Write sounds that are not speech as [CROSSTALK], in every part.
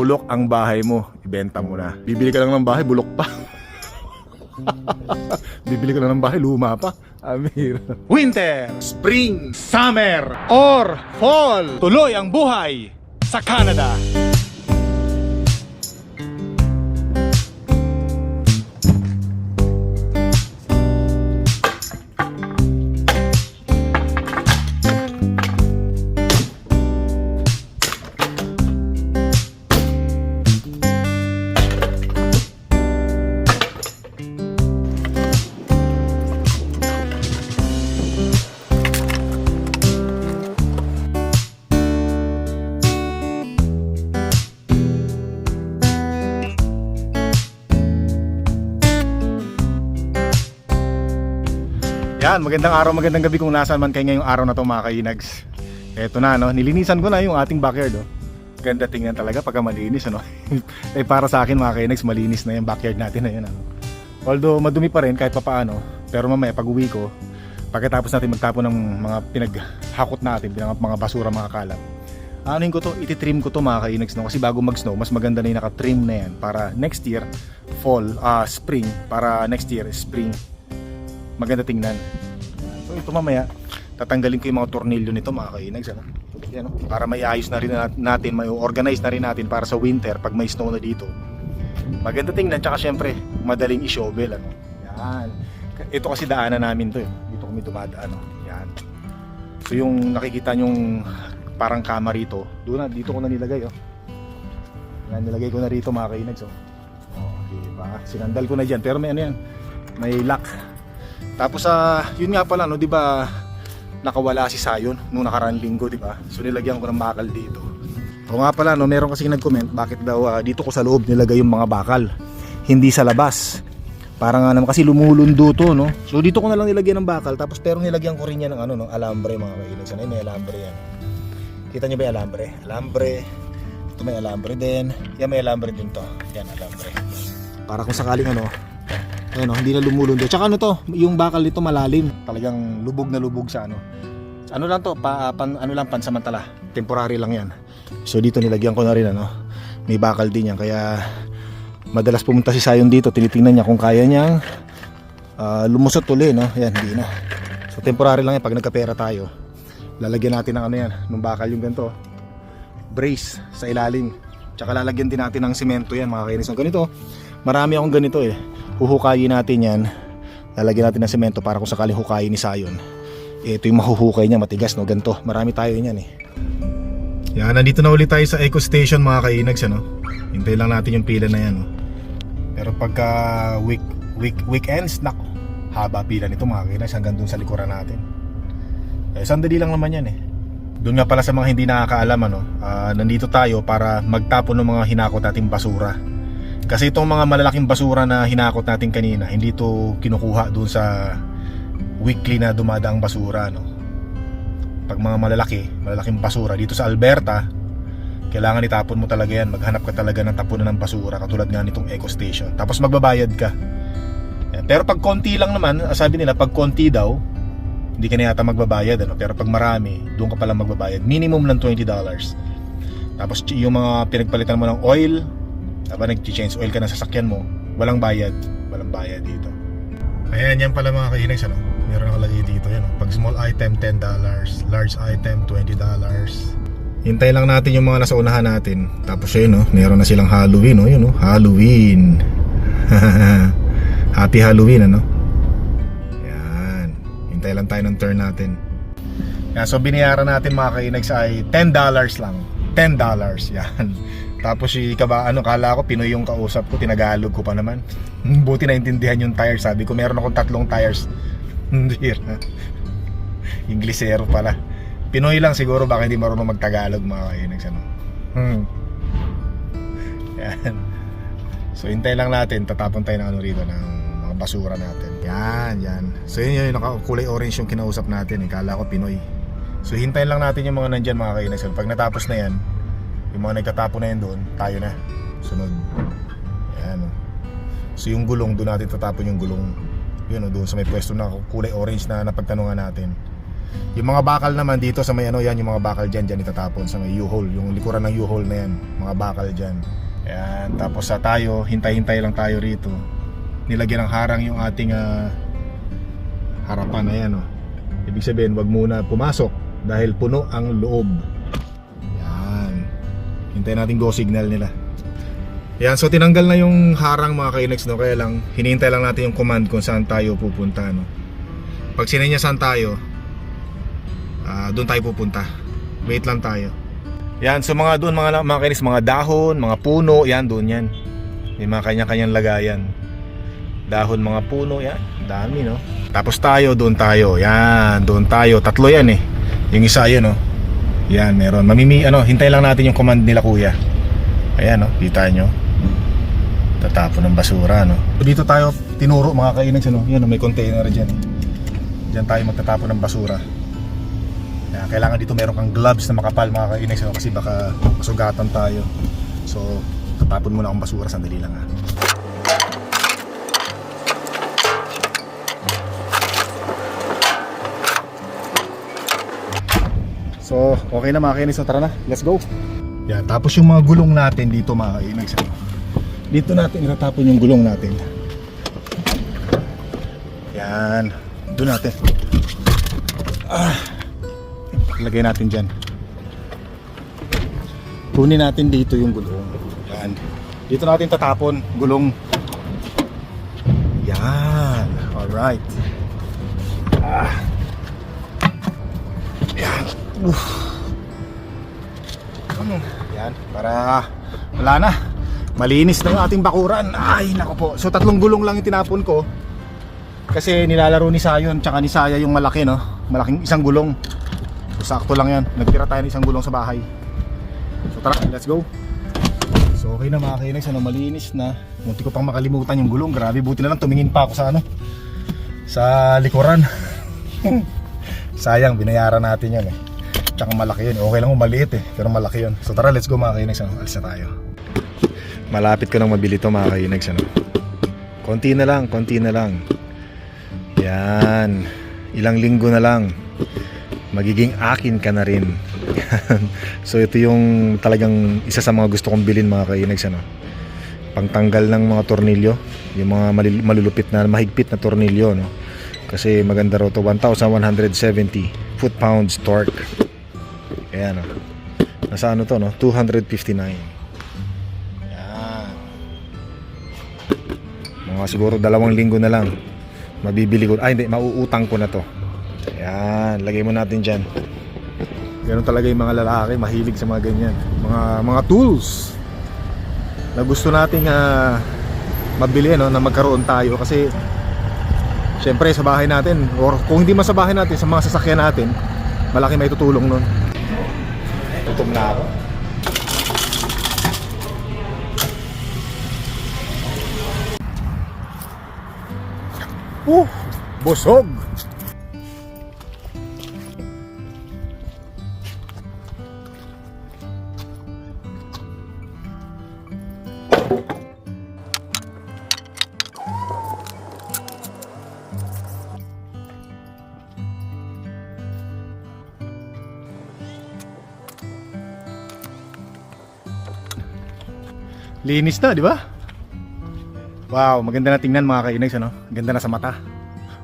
bulok ang bahay mo, ibenta mo na. Bibili ka lang ng bahay, bulok pa. [LAUGHS] Bibili ka lang ng bahay, luma pa. Amir. Winter, Spring, Summer, or Fall. Tuloy ang buhay sa Canada. Yan, magandang araw, magandang gabi kung nasaan man kayo ngayong araw na to mga kainags. Eto na, no? nilinisan ko na yung ating backyard. Oh. Ganda tingnan talaga pagka malinis. Ano? [LAUGHS] eh, para sa akin mga kainags, malinis na yung backyard natin na yun. Ano? Although madumi pa rin kahit papaano, pero mamaya pag uwi ko, pagkatapos natin magtapon ng mga pinaghakot natin, mga, mga basura, mga kalat, anuhin ko to, ititrim ko to mga kainags. No? Kasi bago mag-snow, mas maganda na yung nakatrim na yan para next year, fall, ah spring, para next year, spring, maganda tingnan. So ito mamaya, tatanggalin ko yung mga tornilyo nito mga kainags. Ano? Yan? Para may ayos na rin nat- natin, may organize na rin natin para sa winter pag may snow na dito. Maganda tingnan, tsaka syempre, madaling i-shovel. Ano? Yan. Ito kasi daanan namin to. Eh. Dito kami dumadaan. No? Yan. So yung nakikita nyong parang kama rito, doon na, dito ko na nilagay. Oh. Yan, nilagay ko na rito mga kainags. Oh. Oh, diba? Sinandal ko na dyan. Pero may ano yan, may lock. Tapos sa yun nga pala no, 'di ba? Nakawala si Sayon nung nakaraan linggo, 'di ba? So nilagyan ko ng bakal dito. O nga pala no, meron kasi nag-comment bakit daw ah, dito ko sa loob nilagay yung mga bakal, hindi sa labas. Para nga naman kasi lumulundo to, no? So dito ko na lang nilagyan ng bakal tapos pero nilagyan ko rin yan ng ano, ng alambre mga kailan. Sana may alambre yan. Kita niyo ba yung alambre? Alambre. Ito may alambre din. Yan may alambre din to. Yan alambre. Para kung sakaling ano, Ayun, oh, hindi na lumulundo. Tsaka ano to, yung bakal nito malalim. Talagang lubog na lubog sa ano. Ano lang to, pa, pan, ano lang pansamantala. Temporary lang yan. So dito nilagyan ko na rin ano. May bakal din yan kaya madalas pumunta si Sayon dito, tinitingnan niya kung kaya niyang ah, lumusot uli, no? Yan, hindi na. So temporary lang yan pag nagkapera tayo. Lalagyan natin ng ano yan, ng bakal yung ganito. Brace sa ilalim. Tsaka lalagyan din natin ng semento yan mga kainis. So, ganito, marami akong ganito eh. Huhukayin natin yan. Lalagyan natin ng semento para kung sakaling hukayin ni Sayon eh, ito yung mahuhukay niya matigas no? Ganito. Marami tayo niyan eh. Yan nandito na ulit tayo sa Eco Station mga kainags ano? Hintay lang natin yung pila na yan no? pero pagka week, week, weekends nako haba pila nito mga kainags hanggang dun sa likuran natin. Eh, sandali lang naman yan eh. Doon nga pala sa mga hindi nakakaalam ano, ah, nandito tayo para magtapon ng mga hinakot nating basura. Kasi itong mga malalaking basura na hinakot natin kanina, hindi to kinukuha doon sa weekly na dumadaang basura no. Pag mga malalaki, malalaking basura dito sa Alberta, kailangan itapon mo talaga yan. Maghanap ka talaga ng tapunan ng basura katulad nga nitong Eco Station. Tapos magbabayad ka. Pero pag konti lang naman, sabi nila pag konti daw, hindi ka na yata magbabayad ano? pero pag marami doon ka pala magbabayad minimum lang $20 tapos yung mga pinagpalitan mo ng oil Diba nag-change oil ka ng sasakyan mo walang bayad walang bayad dito. Ayan yan pala mga kainags ano? Meron nakalagay dito yan oh. pag small item $10 large item $20 hintay lang natin yung mga nasa unahan natin. Tapos yun oh, meron na silang Halloween oh, yun oh, Halloween. [LAUGHS] Happy Halloween ano? Yan. Hintay lang tayo ng turn natin. Yan, so binayaran natin mga kainags ay $10 lang. $10 [LAUGHS] yan tapos si kaba ano kala ko Pinoy yung kausap ko, tinagalog ko pa naman. [LAUGHS] Buti naintindihan yung tires, sabi ko meron akong tatlong tires. [LAUGHS] Hindi na. Pala. Pinoy lang siguro baka hindi marunong magtagalog mga kainags ano. Hmm. So hintay lang natin, tatapon tayo ng ano rito ng mga basura natin. Yan, yan. So yun yung nakakulay orange yung kinausap natin. Eh. Kala ko Pinoy. So hintayin lang natin yung mga nandyan mga kainags. Pag natapos na yan, yung mga nagtatapon na yan doon, tayo na. Sunod. Ayan. oh. So yung gulong, doon natin tatapon yung gulong. Yun, oh, doon sa may pwesto na kulay orange na napagtanungan natin. Yung mga bakal naman dito sa may ano yan, yung mga bakal dyan, dyan itatapon sa may U-hole. Yung likuran ng U-hole na yan, mga bakal dyan. Yan, tapos sa tayo, hintay-hintay lang tayo rito. Nilagyan ng harang yung ating ah, harapan na yan. Oh. Ibig sabihin, wag muna pumasok dahil puno ang loob. Hintayin natin go signal nila. Yan, so tinanggal na yung harang mga kainex no, kaya lang hinihintay lang natin yung command kung saan tayo pupunta no. Pag sinenyasan tayo, ah doon tayo pupunta. Wait lang tayo. Yan, so mga doon mga mga kainex, mga dahon, mga puno, yan doon yan. May mga kanya-kanyang lagayan. Dahon, mga puno, yan. Dami, no? Tapos tayo, doon tayo. Yan, doon tayo. Tatlo yan eh. Yung isa yun, no? Yan, meron. Mamimi, ano, hintay lang natin yung command nila, kuya. Ayan, no? Kita nyo. Tatapon ng basura, no? Dito tayo tinuro, mga kainags, ano? Yan, may container dyan. Diyan tayo magtatapon ng basura. Kaya kailangan dito meron kang gloves na makapal, mga kainags, ano? Kasi baka masugatan tayo. So, tatapon muna akong basura. Sandali lang, ha? So, okay na mga kainis. So, tara na. Let's go. Yan. Tapos yung mga gulong natin dito mga kainis. Dito natin itatapon yung gulong natin. Yan. Doon natin. Ah. Lagay natin dyan. Kunin natin dito yung gulong. Yan. Dito natin tatapon. Gulong. Yan. Alright. Ah. Uff. Ano? Yan, para wala na. Malinis na yung ating bakuran. Ay, nako po. So tatlong gulong lang yung tinapon ko. Kasi nilalaro ni Sayon tsaka ni Saya yung malaki, no? Malaking isang gulong. So sakto lang yan. Nagtira tayo ng isang gulong sa bahay. So tara, let's go. So okay na mga kainex, ano, malinis na. Munti ko pang makalimutan yung gulong. Grabe, buti na lang tumingin pa ako sa ano. Sa likuran. [LAUGHS] Sayang, binayaran natin yan eh. Tsaka malaki yun. Okay lang kung maliit eh. Pero malaki yun. So tara, let's go mga kainags. Ano? Alis na tayo. Malapit ko nang mabili to mga kainags. Ano? Konti na lang, konti na lang. Yan. Ilang linggo na lang. Magiging akin ka na rin. So ito yung talagang isa sa mga gusto kong bilhin mga kainags. Ano? Pangtanggal ng mga tornilyo. Yung mga malulupit na, mahigpit na tornilyo. No? Kasi maganda raw to 1170 foot-pounds torque. Ayan o. Nasa ano to no? 259. Ayan. Mga siguro dalawang linggo na lang. Mabibili ko. Ay hindi, mauutang ko na to. Ayan. Lagay mo natin dyan. Ganun talaga yung mga lalaki. Mahilig sa mga ganyan. Mga, mga tools. Na gusto nating ah, mabili ano, na magkaroon tayo. Kasi Siyempre sa bahay natin or kung hindi man sa bahay natin sa mga sasakyan natin malaki may tutulong nun Gutom na ako Uh, busog Linis na, di ba? Wow, maganda na tingnan mga kainags, ano? Ganda na sa mata.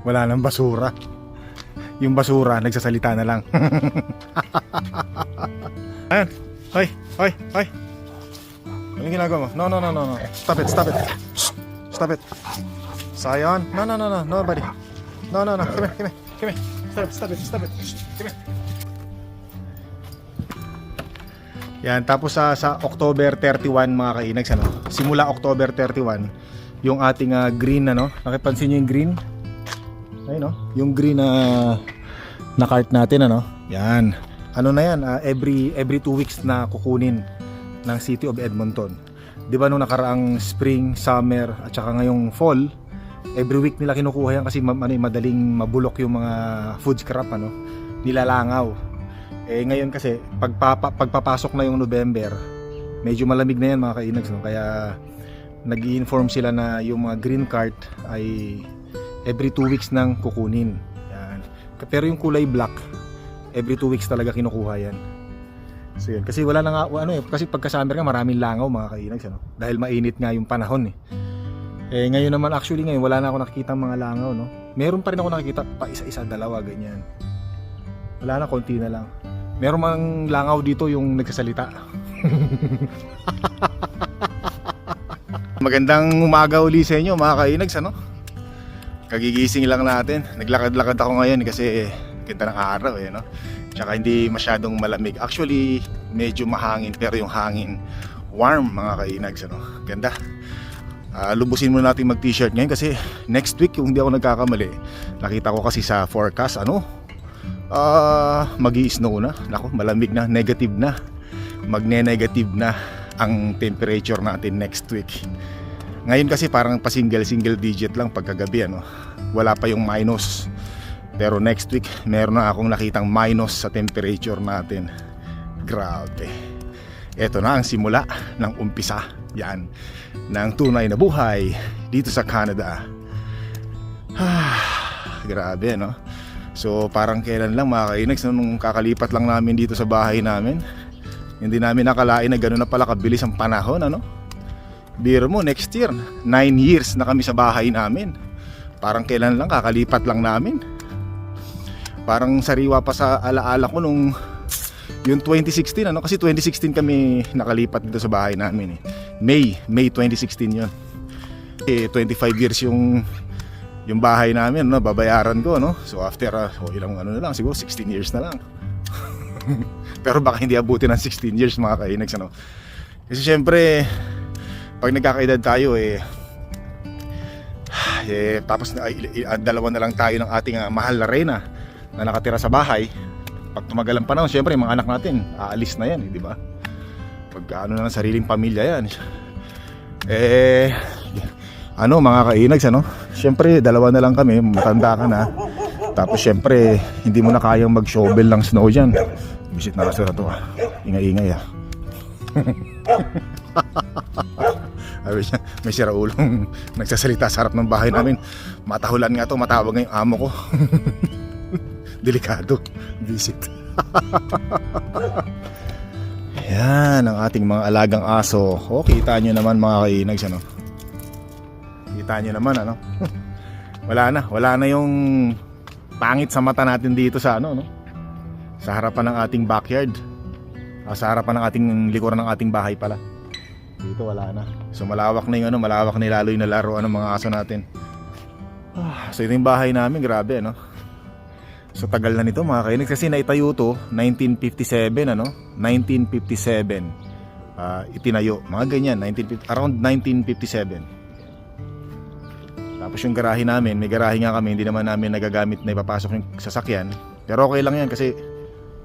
Wala nang basura. Yung basura, nagsasalita na lang. [LAUGHS] Ayan. Hoy, hoy, hoy. Anong ginagawa mo? No, no, no, no, no. Stop it, stop it. Stop it. Sayon. No, no, no, no. Nobody. No, no, no. Come here, come here. Come here. Stop stop it, stop it. Come here. Yan, tapos sa, sa October 31 mga kainags, ano, simula October 31, yung ating ah, green, ano, nakipansin nyo yung green? Ayun, no? Yung green na na cart natin, ano, yan. Ano na yan, ah, every, every two weeks na kukunin ng City of Edmonton. Di ba nung nakaraang spring, summer, at saka ngayong fall, every week nila kinukuha yan kasi ma- ano, eh, madaling mabulok yung mga food scrap, ano, nilalangaw. Eh ngayon kasi pagpapa, pagpapasok na yung November, medyo malamig na yan mga kainags no. Kaya nag-i-inform sila na yung mga green cart ay every two weeks nang kukunin. Yan. Pero yung kulay black, every 2 weeks talaga kinukuha yan. So yun. Kasi wala na ano eh, kasi pagka summer nga maraming langaw mga kainags, ano? Dahil mainit nga yung panahon eh. Eh ngayon naman actually ngayon wala na ako nakikita mga langaw no. Meron pa rin ako nakikita pa isa-isa dalawa ganyan. Wala na konti na lang. Meron mang langaw dito yung nagsasalita. Magandang umaga uli sa inyo mga kainags ano. Kagigising lang natin. Naglakad-lakad ako ngayon kasi ganda ng araw eh no. Tsaka hindi masyadong malamig. Actually medyo mahangin pero yung hangin warm mga kainags ano. Ganda. Ah, lubusin muna natin mag t-shirt ngayon kasi next week kung hindi ako nagkakamali nakita ko kasi sa forecast ano ah magi snow na. Nako malamig na negative na. Magne-negative na ang temperature natin next week. Ngayon kasi parang pa single single digit lang pagkagabi ano. Wala pa yung minus. Pero next week meron na akong nakitang minus sa temperature natin. Grabe. Eto na ang simula ng umpisa. Yan. Ng tunay na buhay dito sa Canada. Ah, [SIGHS] grabe no. So parang kailan lang mga kainags nung kakalipat lang namin dito sa bahay namin. Hindi namin nakalain na gano'n na pala kabilis ang panahon ano. Biro mo next year, 9 years na kami sa bahay namin. Parang kailan lang kakalipat lang namin. Parang sariwa pa sa alaala ko nung yung 2016 ano kasi 2016 kami nakalipat dito sa bahay namin eh. May, May 2016 yun. Eh, 25 years yung yung bahay namin, no, babayaran ko, no. So after uh, oh, ilang ano na lang, siguro 16 years na lang. [LAUGHS] Pero baka hindi abutin ng 16 years mga kainags, ano. Kasi syempre, pag nagkakaedad tayo, eh, [SIGHS] eh tapos ay, ay, dalawa na lang tayo ng ating uh, mahal na reyna na nakatira sa bahay. Pag tumagal ang panahon, syempre, mga anak natin, aalis na yan, eh, di ba? Pag ano na sariling pamilya yan. Eh, ano mga kainags ano? Siyempre dalawa na lang kami, matanda ka na. Tapos siyempre hindi mo na kayang mag-shovel ng snow diyan. Visit na restaurant to ah. Ingay-ingay ah. [LAUGHS] Sabi siya, may siraulong [LAUGHS] nagsasalita sa harap ng bahay namin. Matahulan nga to, matawag nga yung amo ko. [LAUGHS] Delikado. Visit. Yan ang ating mga alagang aso. O, kita nyo naman mga kainags ano. Kita nyo naman ano. [LAUGHS] wala na, wala na yung pangit sa mata natin dito sa ano no. Sa harapan ng ating backyard. Ah, sa harapan ng ating likuran ng ating bahay pala. Dito wala na. So malawak na yung ano, malawak na lalo yung nalaro ng mga aso natin. Ah, so ito yung bahay namin, grabe ano. So tagal na nito mga kainis kasi naitayo to 1957 ano 1957 uh, itinayo mga ganyan 1950, around 1957 tapos yung garahe namin may garahe nga kami hindi naman namin nagagamit na ipapasok yung sasakyan. Pero okay lang yan kasi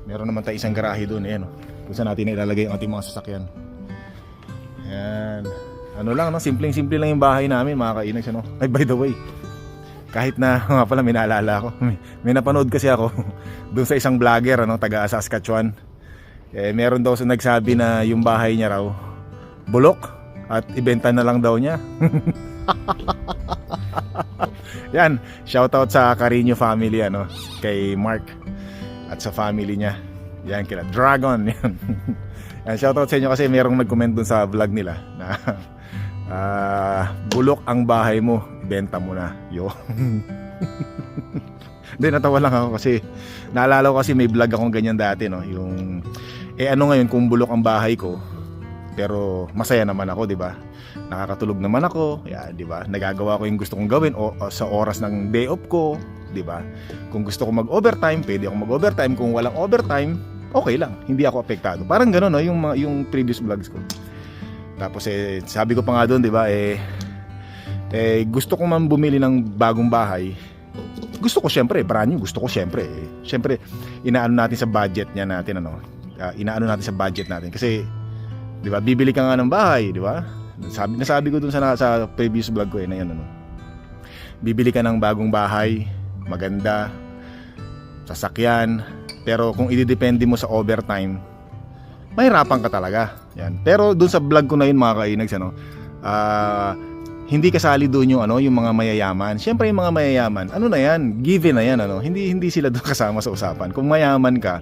meron naman tayo isang garahe doon eh, no? kung saan natin ilalagay ang ating mga sasakyan. Yan ano lang no simpleng simple lang yung bahay namin mga kainis ano. Ay by the way kahit na [LAUGHS] nga pala may naalala ako. May, may napanood kasi ako [LAUGHS] doon sa isang vlogger ano taga Saskatchewan. Eh, meron daw sa nagsabi na yung bahay niya raw bulok at ibenta na lang daw niya [LAUGHS] [LAUGHS] yan shoutout sa Carino family ano kay Mark at sa family niya. Yan kila Dragon [LAUGHS] yan. Yan shoutout sa inyo kasi merong nag-comment dun sa vlog nila na [LAUGHS] ah bulok ang bahay mo benta mo na. Yo. Hindi natawa lang ako kasi naalala ko kasi may vlog akong ganyan dati no? Yung eh ano ngayon kung bulok ang bahay ko pero masaya naman ako di ba? Nakakatulog naman ako yan di ba? Nagagawa ko yung gusto kong gawin o, o sa oras ng day off ko di ba? Kung gusto ko mag overtime pwede ako mag overtime kung walang overtime okay lang. Hindi ako apektado. Parang gano'n no? Yung yung previous vlogs ko. Tapos eh sabi ko pa nga doon di ba? Eh eh gusto ko man bumili ng bagong bahay gusto ko syempre brand new gusto ko syempre. Eh. syempre inaano natin sa budget niya natin ano? Ah, inaano natin sa budget natin. Kasi di ba bibili ka nga ng bahay di ba sabi nasabi ko dun sa sa previous vlog ko eh na yun ano bibili ka ng bagong bahay maganda sasakyan pero kung ididepende mo sa overtime mahirapan ka talaga yan pero dun sa vlog ko na yun mga kainags ano ah hindi kasali doon yung ano, yung mga mayayaman. Siyempre yung mga mayayaman, ano na yan, given na yan ano. Hindi hindi sila doon kasama sa usapan. Kung mayaman ka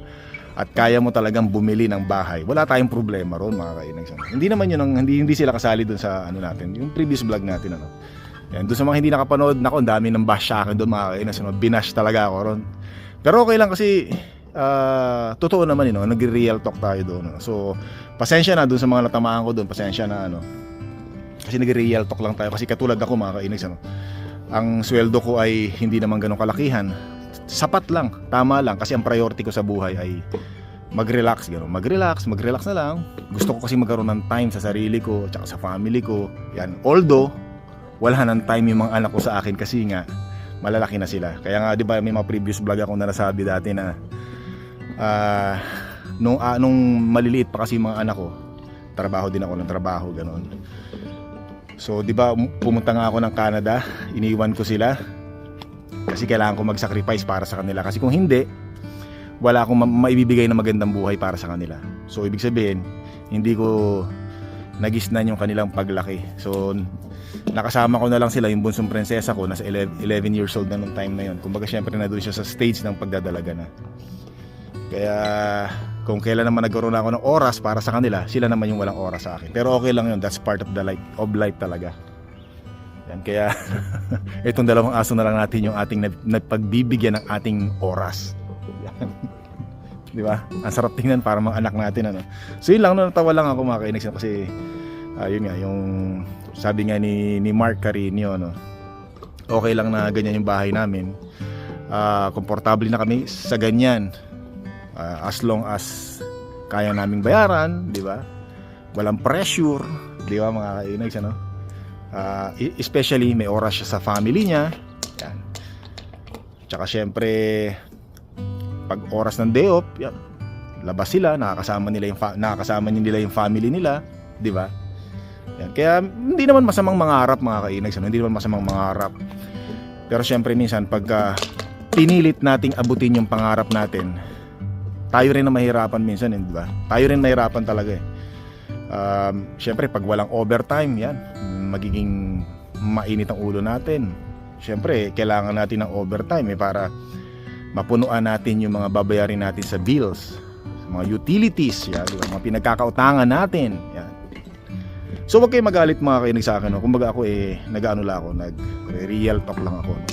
at kaya mo talagang bumili ng bahay, wala tayong problema ron mga kainags. ano. Hindi naman yun ang hindi hindi sila kasali doon sa ano natin, yung previous vlog natin ano. Yan, doon sa mga hindi nakapanood, nako, ang dami ng bash sa akin doon mga kainags. Ano, binash talaga ako ron. Pero okay lang kasi ah, totoo naman yun, no? nagre-real talk tayo doon. no? So, pasensya na doon sa mga natamaan ko doon, pasensya na ano. Kasi nagre-real talk lang tayo kasi katulad ako mga kainis ano. Ang sweldo ko ay hindi naman ganun kalakihan. Sapat lang, tama lang kasi ang priority ko sa buhay ay mag-relax gano'n. Mag-relax, mag-relax na lang. Gusto ko kasi magkaroon ng time sa sarili ko, tsaka sa family ko. Yan. Although wala nang time yung mga anak ko sa akin kasi nga malalaki na sila. Kaya nga 'di ba may mga previous vlog ako na nasabi dati na ah nung nung maliliit pa kasi yung mga anak ko, trabaho din ako ng trabaho gano'n. So, 'di ba, um- pumunta nga ako ng Canada, iniwan ko sila. Kasi kailangan ko mag-sacrifice para sa kanila kasi kung hindi, wala akong ma- maibibigay na magandang buhay para sa kanila. So, ibig sabihin, hindi ko nagisnan yung kanilang paglaki. So, nakasama ko na lang sila yung bunsong prinsesa ko, nasa 11, 11 years old na nung time na yun. Kumbaga, syempre na doon siya sa stage ng pagdadalaga na. Kaya kung kailan naman nagkaroon ako ng oras para sa kanila, sila naman yung walang oras sa akin. Pero okay lang yun, that's part of the life of life talaga. Yan, kaya [LAUGHS] itong dalawang aso na lang natin yung ating nagpagbibigyan ng ating oras. Yan. [LAUGHS] Di ba? Ang sarap tingnan para mga anak natin ano. So yun lang no, natawa lang ako mga kainex kasi ah, yun nga yung sabi nga ni ni Mark Carino no. Okay lang na ganyan yung bahay namin. Ah, komportable na kami sa ganyan. Ah, as long as kaya naming bayaran, di ba? Walang pressure, di ba mga kainags, ano? Ah, e- especially may oras siya sa family niya. Yan. Tsaka syempre pag oras ng day off, yan, labas sila, nakakasama nila yung fa- nakakasama nila yung family nila, di ba? Yan. Kaya hindi naman masamang mangarap mga kainags, ano? hindi naman masamang mangarap. Pero syempre minsan pagka pinilit nating abutin yung pangarap natin, tayo rin na mahirapan minsan, eh, di ba? Tayo rin mahirapan talaga eh. Um, Siyempre, pag walang overtime, yan, magiging mainit ang ulo natin. Siyempre, kailangan natin ng overtime eh, para mapunuan natin yung mga babayarin natin sa bills, sa mga utilities, yan, di ba? mga pinagkakautangan natin. Yan. So, wag kayo magalit mga kainig sa akin. No? Kumbaga ako eh, nag-ano lang ako, nag-real talk lang ako. No?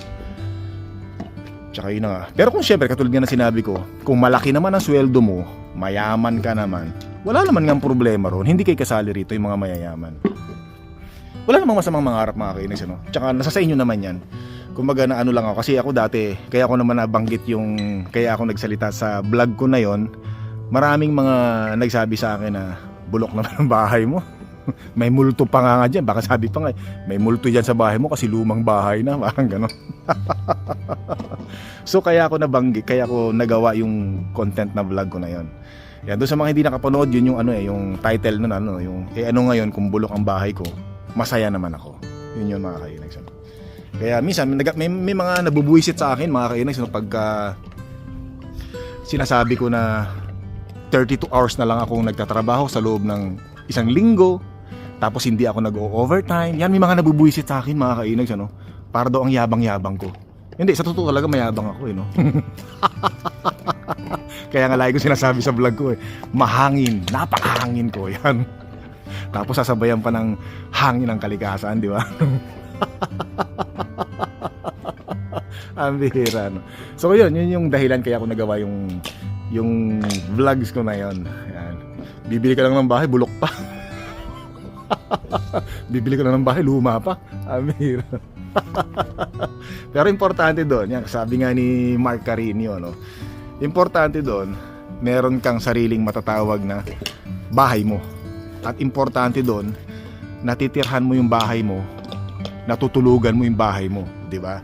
Tsaka yun na nga. Pero kung syempre, katulad nga na sinabi ko, kung malaki naman ang sweldo mo, mayaman ka naman, wala naman nga problema ron. Hindi kayo kasali rito yung mga mayayaman. Wala namang masamang mangarap mga kainis, ano? Tsaka nasa sa inyo naman yan. Kumbaga na ano lang ako, kasi ako dati, kaya ako naman nabanggit yung, kaya ako nagsalita sa vlog ko na yon maraming mga nagsabi sa akin na bulok naman ang bahay mo. [LAUGHS] may multo pa nga nga dyan. Baka sabi pa nga, may multo dyan sa bahay mo kasi lumang bahay na. [LAUGHS] Parang gano'n. [LAUGHS] so kaya ako nabanggit, kaya ako nagawa yung content na vlog ko na yon. Yan, doon sa mga hindi nakapanood, yun yung ano eh, yung title nun, ano, yung, eh ano ngayon kung bulok ang bahay ko, masaya naman ako. Yun yun mga kainags. ano. Kaya minsan, may, may, may mga nabubuisit sa akin, mga kainags, no, pagka sinasabi ko na 32 hours na lang akong nagtatrabaho sa loob ng isang linggo, tapos hindi ako nag-overtime. Yan, may mga nabubuisit sa akin, mga kainags, ano, para daw ang yabang-yabang ko. Hindi, sa totoo talaga mayabang ako, eh, no? [LAUGHS] [LAUGHS] Kaya nga lagi ko sinasabi sa vlog ko, eh, mahangin, napakahangin ko, yan. [LAUGHS] Tapos sasabayan pa ng hangin ng kalikasan, di ba? [LAUGHS] Ang bihira, no? So, yun, yun yung dahilan kaya ako nagawa yung yung vlogs ko na yon. Yan. Bibili ka lang ng bahay, bulok pa. Bibili ka lang ng bahay, luma pa. Ang. Pero importante doon, yan, sabi nga ni Mark Carino, no? Importante doon, meron kang sariling matatawag na bahay mo. At importante doon, natitirhan mo yung bahay mo, natutulugan mo yung bahay mo, di ba?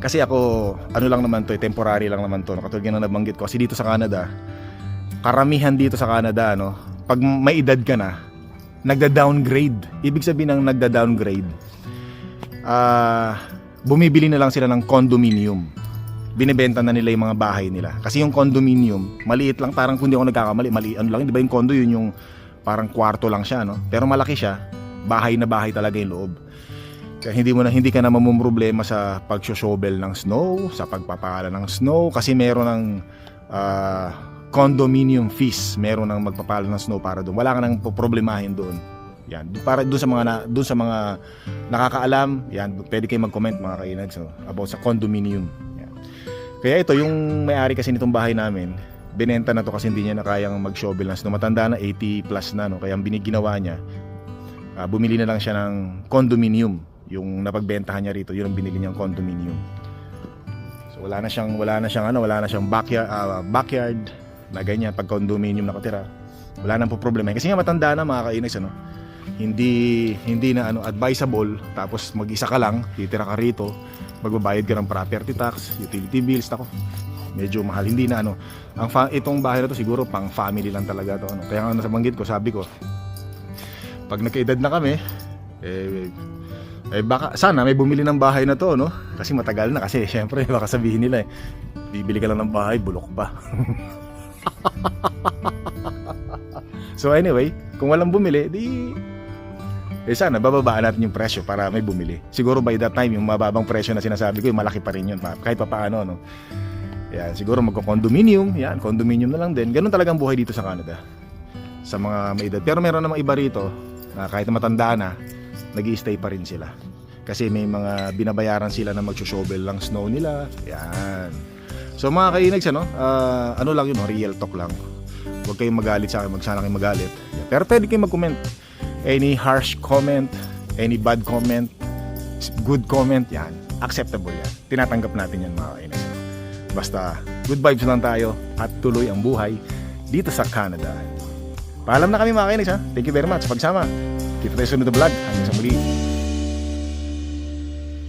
Kasi ako, ano lang naman to, eh, temporary lang naman to. Katulad nga na nabanggit ko, kasi dito sa Canada, karamihan dito sa Canada, no, pag may edad ka na, nagda-downgrade. Ibig sabihin ng nagda-downgrade, ah, bumibili na lang sila ng condominium. Binebenta na nila yung mga bahay nila. Kasi yung condominium, maliit lang, parang kung di ako nagkakamali, mali, ano lang, di ba yung condo yun yung parang kwarto lang siya, no? Pero malaki siya, bahay na bahay talaga yung loob. Kaya hindi mo na hindi ka na mamumroblema sa pag-shovel ng snow, sa pagpapala ng snow kasi meron ng ah, condominium fees, meron ng magpapala ng snow para doon. Wala ka nang problemahin doon. Yan, para doon sa mga na, doon sa mga nakakaalam, yan, pwede kayo mag-comment mga kainag so, about sa condominium. Kaya ito yung may-ari kasi nitong bahay namin, binenta na to kasi hindi niya na kayang mag-shovel ng snow. Matanda na 80 plus na no, kaya ang biniginawa niya ah, bumili na lang siya ng condominium. Yung napagbentahan niya rito yun ang binili niyang condominium. So wala na siyang wala na siyang ano wala na siyang backyard ah, backyard na ganyan pag condominium nakatira. Wala nang po problema. Kasi nga matanda na mga kainis ano hindi hindi na ano advisable tapos mag-isa ka lang titira ka rito magbabayad ka ng property tax utility bills tako medyo mahal. Hindi na ano ang itong bahay na to siguro pang family lang talaga to ano. Kaya nga nasa banggit ko sabi ko pag nagkaedad na kami eh eh baka sana may bumili ng bahay na to no? Kasi matagal na kasi syempre baka sabihin nila eh bibili ka lang ng bahay bulok pa [LAUGHS] so anyway kung walang bumili di eh sana bababaan natin yung presyo para may bumili siguro by that time yung mababang presyo na sinasabi ko yung malaki pa rin yun kahit pa paano no yan siguro magko-condominium yan condominium na lang din ganun talagang buhay dito sa Canada sa mga may edad pero meron namang iba rito na kahit matanda na nag stay pa rin sila. Kasi may mga binabayaran sila na mag-shovel lang snow nila. Yan. So mga kainags, ano, ah, ano lang yun, no, real talk lang. Huwag kayong magalit sa akin, wag sana kayong magalit. Yan. Pero pwede kayong mag-comment. Any harsh comment, any bad comment, good comment, yan. Acceptable yan. Tinatanggap natin yan mga kainags. Basta good vibes lang tayo at tuloy ang buhay dito sa Canada. Paalam na kami mga kainags ha. Thank you very much sa pagsama. Kita tayo sunod na vlog. Hanggang sa muli.